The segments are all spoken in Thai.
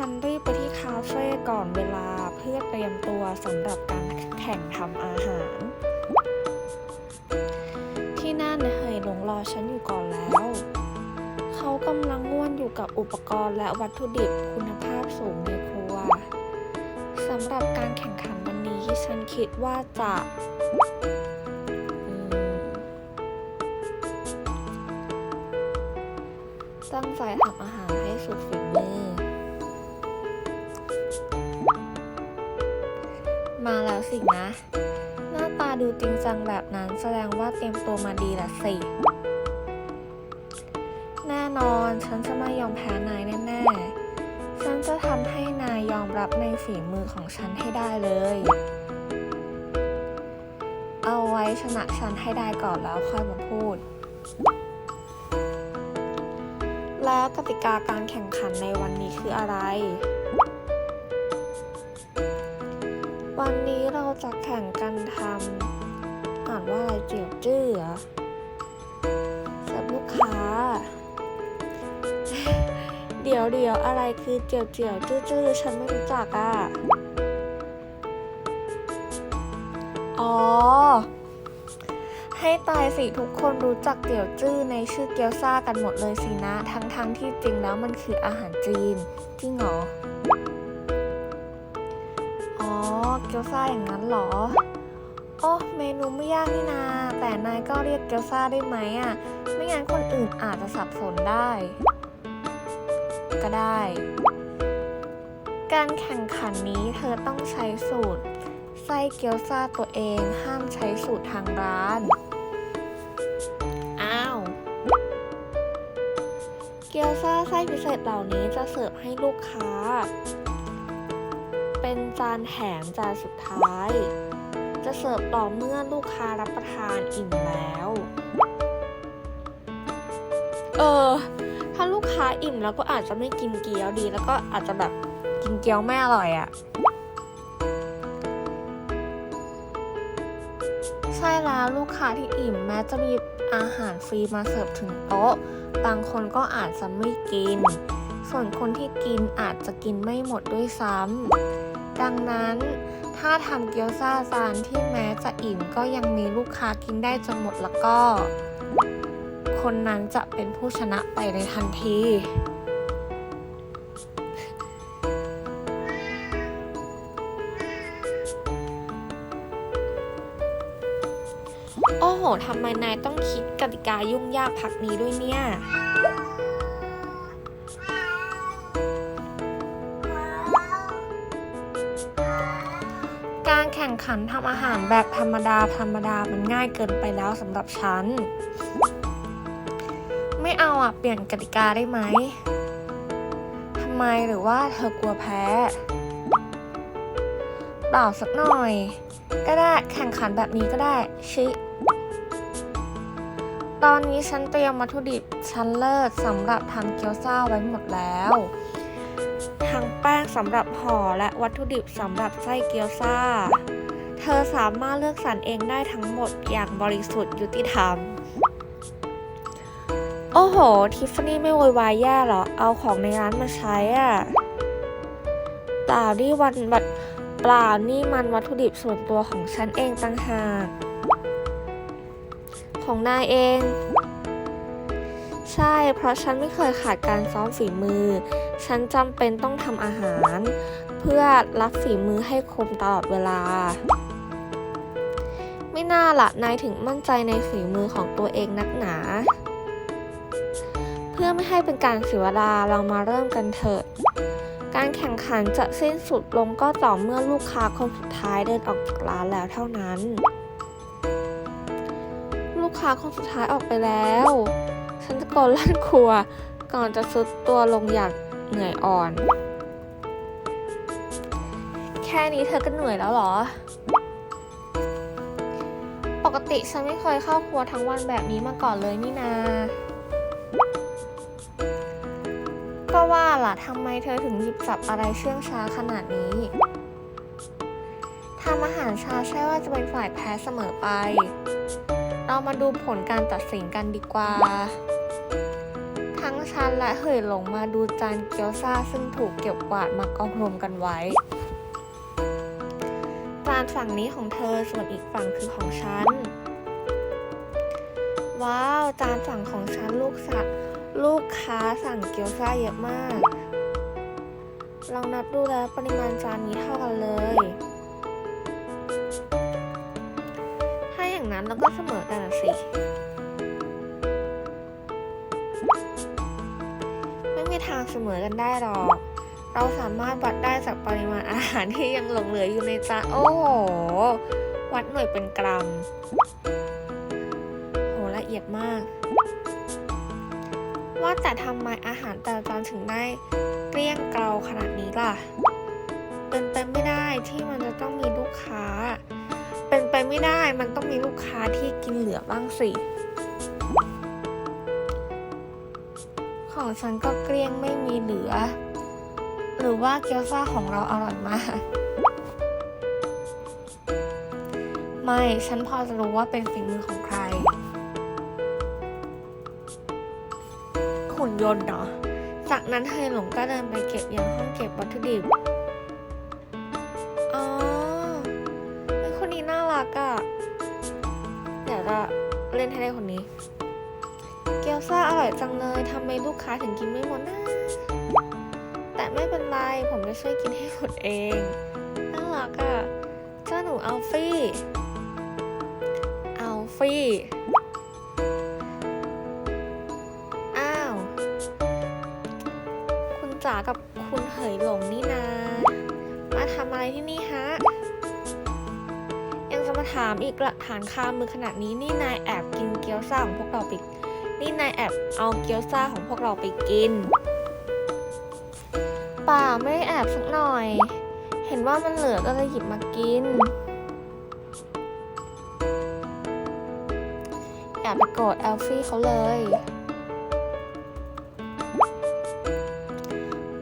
ฉันรีบไปที่คาเฟ่ก่อนเวลาเพื่อเตรียมตัวสำหรับการแข่งทำอาหาร ที่นั่นเหยหลงรอฉันอยู่ก่อนแล้ว เขากำลังง่วนอยู่กับอุปกรณ์และวัตถุดิบคุณภาพสูงในครัวสำหรับการแข่งขันวันนี้ฉันคิดว่าจะตั้งใจทำอาหารให้สุดฝี สินะ หน้าตาดูจริงจังแบบนั้นแสดงว่าเตรียมตัวมาดีละสิ แน่นอนฉันจะไม่ยอมแพ้นายแน่ๆ ฉันจะทำให้นายยอมรับในฝีมือของฉันให้ได้เลย เอาไว้ชนะฉันให้ได้ก่อนแล้วค่อยมาพูด แล้วกติกาการแข่งขันในวันนี้คืออะไร วันนี้เราจะแข่งกันทำอ่านว่าอะไรเจียวจื้อเหรอสิร์ฟลูกค้า เดี๋ยวเดี๋ยวอะไรคือเจียวเจียวจื้อจื้อฉันไม่รู้จักอะ อ๋อ ให้ตายสิทุกคนรู้จักเตี๋ยวจื้อในชื่อเกี๊ยวซ่ากันหมดเลยสินะ ทั้งๆทที่จริงแล้วมันคืออาหารจีนจริงเหรอ เกี๊ยวซ่าอย่างนั้นหรอ โอ้เมนูไม่ยากนี่นา แต่นายก็เรียกเกี๊ยวซ่าได้ไหมอะ ไม่งั้นคนอื่นอาจจะสับสนได้ ก็ได้ การแข่งขันนี้เธอต้องใช้สูตร ไส้เกี๊ยวซ่าตัวเองห้ามใช้สูตรทางร้านอ้าวเกี๊ยวซ่าไส้พิเศษเหล่านี้จะเสิร์ฟให้ลูกค้า เป็นจานแถมจานสุดท้าย จะเสิร์ฟต่อเมื่อลูกค้ารับประทานอิ่มแล้ว เออ ถ้าลูกค้าอิ่มแล้วก็อาจจะไม่กินเกี๊ยวดี แล้วก็อาจจะแบบกินเกี๊ยวไม่อร่อยอะ่ะใช่แล้วลูกค้าที่อิ่มแม้จะมีอาหารฟรีมาเสิร์ฟถึงโต๊ะ บางคนก็อาจจะไม่กิน ส่วนคนที่กินอาจจะกินไม่หมดด้วยซ้ำ ดังนั้น ถ้าทำเกี๊ยวซ่าจานที่แม้จะอิ่มก็ยังมีลูกค้ากินได้จนหมดแล้วก็ คนนั้นจะเป็นผู้ชนะไปในทันทีโอ้โห ทำไมนายต้องคิดกติกายุ่งยากพักนี้ด้วยเนี่ย ข่งขันทำอาหารแบบธรรมดาธรรมดามันง่ายเกินไปแล้วสำหรับฉัน ไม่เอาอะ เปลี่ยนกติกาได้ไหมทำไมหรือว่าเธอกลัวแพ้เปล่าสักหน่อย ก็ได้แข่งขันแบบนี้ก็ได้ชิ ตอนนี้ฉันเตรียมวัตถุดิบชั้นเลิศสำหรับทำเกี๊ยวซ่าไว้หมดแล้ว ทั้งแป้งสำหรับห่อและวัตถุดิบสำหรับไส้เกี๊ยวซ่า เธอสามารถเลือกสรรเองได้ทั้งหมดอย่างบริสุทธิ์ยุติธรรม โอ้โห ทิฟฟานี่ไม่โวยวายแย่เหรอ เอาของในร้านมาใช้อะเปล่านี่วันบัดเปล่านี่มันวัตถุดิบส่วนตัวของฉันเองต่างหากของนายเอง ใช่ เพราะฉันไม่เคยขาดการซ้อมฝีมือ ฉันจำเป็นต้องทำอาหาร เพื่อรับฝีมือให้คมตลอดเวลา ไม่น่าละนายถึงมั่นใจในฝีมือของตัวเองนักหนา เพื่อไม่ให้เป็นการเสียเวลาเรามาเริ่มกันเถอะ การแข่งขันจะสิ้นสุดลงก็ต่อเมื่อลูกค้าคนสุดท้ายเดินออกจากร้านแล้วเท่านั้น ลูกค้าคนสุดท้ายออกไปแล้ว ฉันตะโกนลั่นครัว ก่อนจะซุดตัวลงอย่างเหนื่อยอ่อน แค่นี้เธอก็เหนื่อยแล้วเหรอ ปกติฉันไม่เคยเข้าครัวทั้งวันแบบนี้มาก่อนเลยนี่นา ก็ว่าล่ะทำไมเธอถึงหยิบจับอะไรเชื่องช้าขนาดนี้ทำอาหารช้าใช่ว่าจะเป็นฝ่ายแพ้เสมอไปเรามาดูผลการตัดสินกันดีกว่า ทั้งฉันและเหยหลงมาดูจานเกี๊ยวซาซึ่งถูกเก็บกวาดมากองรวมกันไว้ จานฝั่งนี้ของเธอส่วนอีกฝั่งคือของฉัน ว้าว จานฝั่งของฉันลูกสัตว์ลูกค้าสั่งเกี๊ยวซาเยอะมาก ลองนับดูแล้วปริมาณจานนี้เท่ากันเลย ถ้าอย่างนั้นเราก็เสมอกันสิ ม่มีทางเสมอกันได้หรอก เราสามารถวัดได้จากปริมาณอาหารที่ยังหลงเหลืออยู่ในจานโอ้โห วัดหน่วยเป็นกรัม โหละเอียดมาก ว่าแต่ทำไมอาหารแต่ละจานถึงได้เกลี้ยงเกลาขนาดนี้ล่ะ เป็นไปไม่ได้ที่มันจะต้องมีลูกค้า เป็นไปไม่ได้มันต้องมีลูกค้าที่กินเหลือบ้างสิ ของฉันก็เกลี้ยงไม่มีเหลือ หรือว่าเกี๊ยวซ่าของเราอร่อยมาก ไม่ ฉันพอจะรู้ว่าเป็นฝีมือของใคร หุ่นยนต์เนาะจากนั้นเฮยหลงก็เดินไปเก็บยังห้องเก็บวัตถุดิบ อ๋อไอ้คนนี้น่ารักอะเดี๋ยวจะเล่นให้ได้คนนี้ เกี๊ยวซ่าอร่อยจังเลยทำไมลูกค้าถึงกินไม่หมดนะ แต่ไม่เป็นไร ผมจะช่วยกินให้หมดเองน่ารักอะเจ้าหนูอัลฟี่อัลฟี่อ้าว คุณจ๋ากับคุณเหยหลงนี่นามาทำอะไรที่นี่ฮะยังจะมาถามอีกละฐานคามือขนาดนี้นี่นายแอบกินเกี๊ยวซ่าของพวกเราไป นี่นายแอบเอาเกี๊ยวซ่าของพวกเราไปกินป่าไม่ได้แอบสักหน่อย เห็นว่ามันเหลือก็เลยหยิบมากิน อย่าไปโกรธแอลฟี่เขาเลย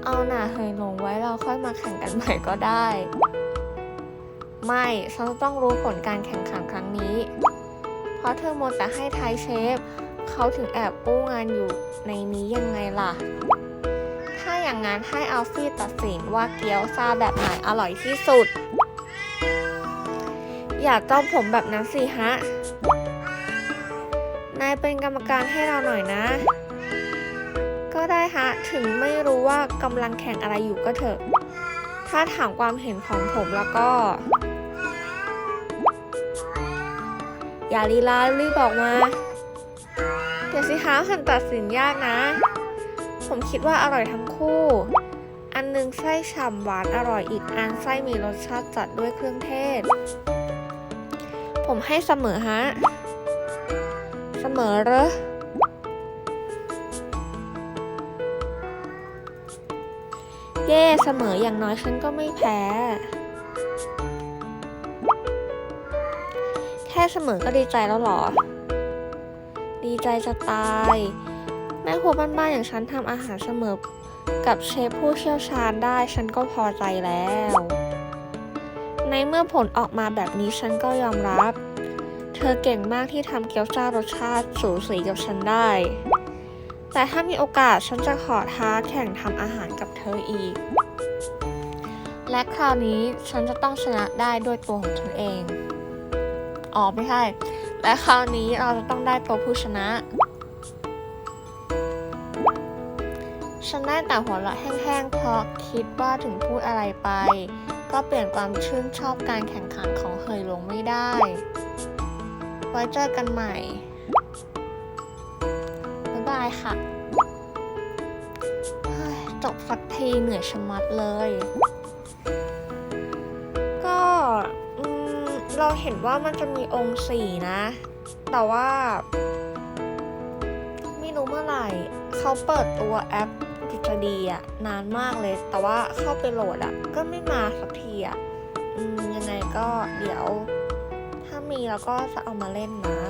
เอาหน่าเฮยหลงไว้เราค่อยมาแข่งกันใหม่ก็ได้ ไม่ฉันต้องรู้ผลการแข่งขันครั้งนี้ เพราะเธอโมแต่ให้ไทยเชฟ เขาถึงแอบกู้งานอยู่ในนี้ยังไงล่ะ ถ้าอย่างนั้นให้อัลฟี่ตัดสินว่าเกี๊ยวซาแบบไหนอร่อยที่สุด อย่าจ้องผมแบบนั้นสิฮะ นายเป็นกรรมการให้เราหน่อยนะ ก็ได้ฮะ ถึงไม่รู้ว่ากำลังแข่งอะไรอยู่ก็เถอะ ถ้าถามความเห็นของผมแล้วก็อย่าลีลารีบบอกมา ดี๋ยวสิคะมันตัดสินยากนะ ผมคิดว่าอร่อยทั้งคู่ อันหนึงไส้ฉ่ำหวานอร่อยอีกอันไส้มีรสชาติจัดด้วยเครื่องเทศ ผมให้เสมอฮะ เสมอเหรอเย่เสมออย่างน้อยฉันก็ไม่แพ้ แค่เสมอก็ดีใจแล้วหรอ ดีใจจะตาย แม่ครัวบ้านๆอย่างฉันทำอาหารเสมอ กับเชฟผู้เชี่ยวชาญได้ฉันก็พอใจแล้ว ในเมื่อผลออกมาแบบนี้ฉันก็ยอมรับ เธอเก่งมากที่ทำเกี๊ยวซ่ารสชาติสูสีกับฉันได้ แต่ถ้ามีโอกาสฉันจะขอท้าแข่งทำอาหารกับเธออีก และคราวนี้ฉันจะต้องชนะได้ด้วยตัวของฉันเองอ๋อไม่ใช่ และคราวนี้เราจะต้องได้ตัวผู้ชนะ ฉันได้แต่หัวเราะแห้งๆเพราะคิดว่าถึงพูดอะไรไป ก็เปลี่ยนความชื่นชอบการแข่งขันของเฮยหลงไม่ได้ ไว้เจอกันใหม่ บ๊ายบายค่ะจบสักทีเหนื่อยชะมัดเลย เราเห็นว่ามันจะมีองค์สี่นะ แต่ว่า ไม่รู้เมื่อไหร่เขาเปิดตัวแอปกิจดีอะนานมากเลย แต่ว่าเข้าไปโหลดอะก็ไม่มาสักทีอะอยังไงก็เดี๋ยว ถ้ามีเราก็จะเอามาเล่นนะ